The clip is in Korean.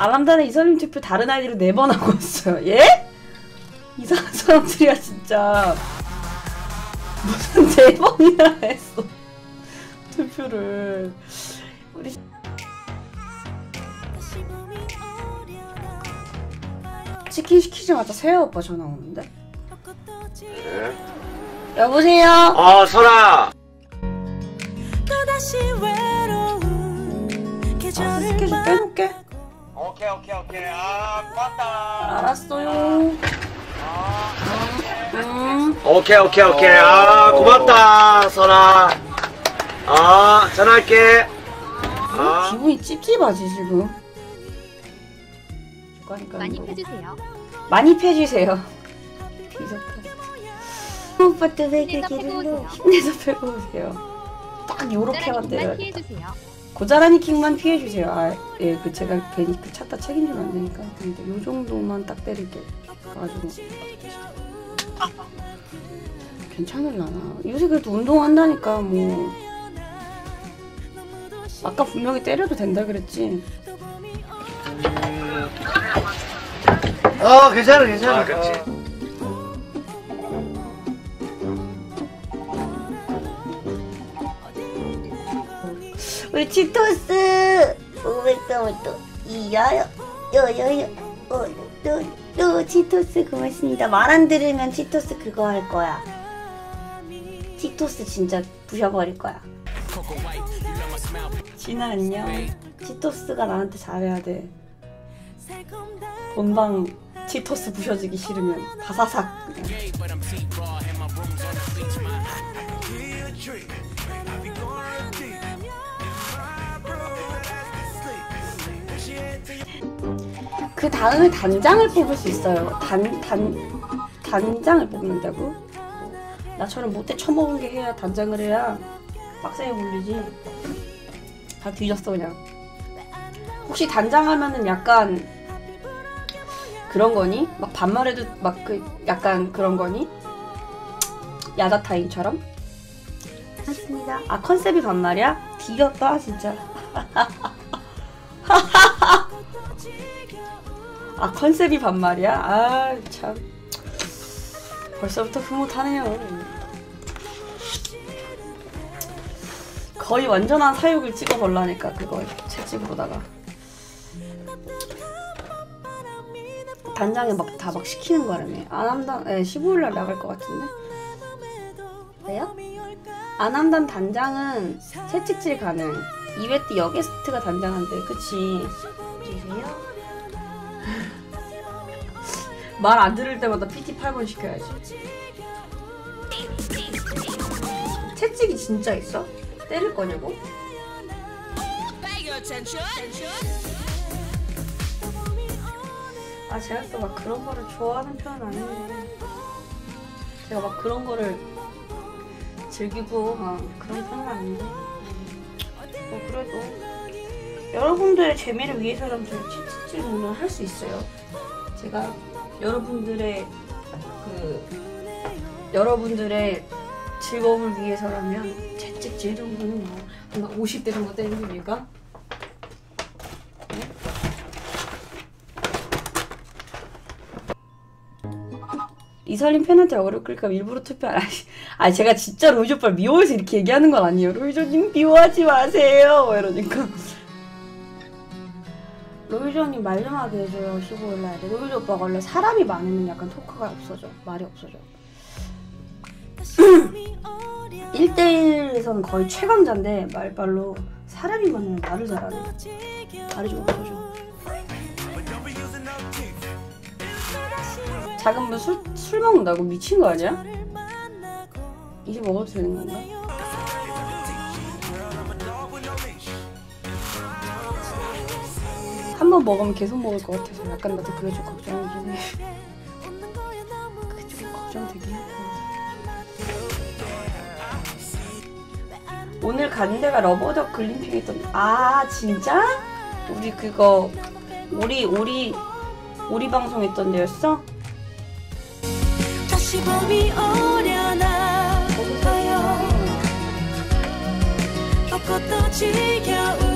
아람단의 이설림 투표 다른 아이디로 네 번 하고 있어요. 예? 이상한 사람들이야 진짜. 무슨 네 번이나 했어 투표를. 우리 치킨 시키자마자 세아 오빠 전화 오는데. 네. 여보세요. 어, 설아. 아, 스케줄 빼놓게. 오케이, 오케이, 오케이. 아, 고맙다. 알았어요. 아, 음. 오케이, 오케이, 오케이. 아, 고맙다, 설아. 아, 전화할게. 아. 기분이 찝찝하지 지금. 그러니까 많이 뭐. 펴주세요. 많이 펴주세요. 뒤졌다. 오빠도 베개기를 힘내서 펴고 오세요. 딱 요렇게만 만 때려야 돼. 피해주세요. 고자라니 킥만 피해주세요. 아, 예, 그 제가 괜히 그 찾다 책임지면 안 되니까. 근데 요 정도만 딱 때릴게. 가지고. 괜찮을라나. 요새 그래도 운동한다니까 뭐. 아까 분명히 때려도 된다 그랬지. 어 괜찮아 괜찮아 아, 그치. 우리 치토스. 500점을 이야요 요요요 어또또 치토스 고맙습니다. 말 안 들으면 치토스 그거 할 거야. 치토스 진짜 부셔버릴 거야. 진아 안녕. 치토스가 나한테 잘해야 돼. 본방 치토스 부셔지기 싫으면 다사삭. 그냥. 그 다음에 단장을 뽑을 수 있어요. 단, 단, 단장을 뽑는다고? 나처럼 못돼 처먹은 게 해야 단장을 해야 빡세게 굴리지. 다 뒤졌어, 그냥. 혹시 단장하면은 약간 그런 거니? 막 반말해도 막 그 약간 그런 거니? 야자타임처럼? 맞습니다. 아, 컨셉이 반말이야? 뒤졌다, 진짜. 아 컨셉이 반말이야? 아 참. 벌써부터 흐뭇하네요. 거의 완전한 사육을 찍어볼라니까 그거 채찍으로다가. 단장에 막 다막 시키는 거라며. 안함단 예 15일날 나갈 것 같은데. 왜요? 안함단 단장은 채찍질 가능. 2회 때 여게스트가 단장한대 그치 주세요 말 안 들을 때마다 PT 8번 시켜야지. 채찍이 진짜 있어? 때릴 거냐고? 아 제가 또 막 그런 거를 좋아하는 편은 아닌데 제가 막 그런 거를 즐기고 막 그런 편은 아닌데 뭐 그래도 여러분들의 재미를 위해서라면 저희 채찍질 물론 할수 있어요. 제가 여러분들의 그 여러분들의 즐거움을 위해서라면 채찍질 정도는 뭐 뭔가 50대 정도 때리는 겁니까? 네? 이설린 팬한테 어그로 끌까 일부러 투표 안 하시. 아 제가 진짜 로이즈 오빠를 미워해서 이렇게 얘기하는 건 아니에요. 로이즈님 미워하지 마세요. 뭐 이러니까. 로이즈 언니 말좀 하게 해줘요. 15일날 로이즈 오빠가 원래 사람이 많으면 약간 토크가 없어져. 말이 없어져. 1대1에서는 거의 최강자인데 말빨로 사람이 많으면 말을 잘하네. 말이 좀 없어져. 작은 분 술, 술 먹는다고 미친 거 아니야? 이제 먹어도 되는 건가? 한 번 먹으면 계속 먹을 것 같아서 약간 나도 그게 좀 걱정이긴 해. 그게 좀 걱정되긴 해. 오늘 간 데가 러버덕 글림핑 했던 아 진짜? 우리 그거 오리 오리 오리 방송 했던 데였어? 다시 봄이 오려나 봐요 벚꽃도 지겨운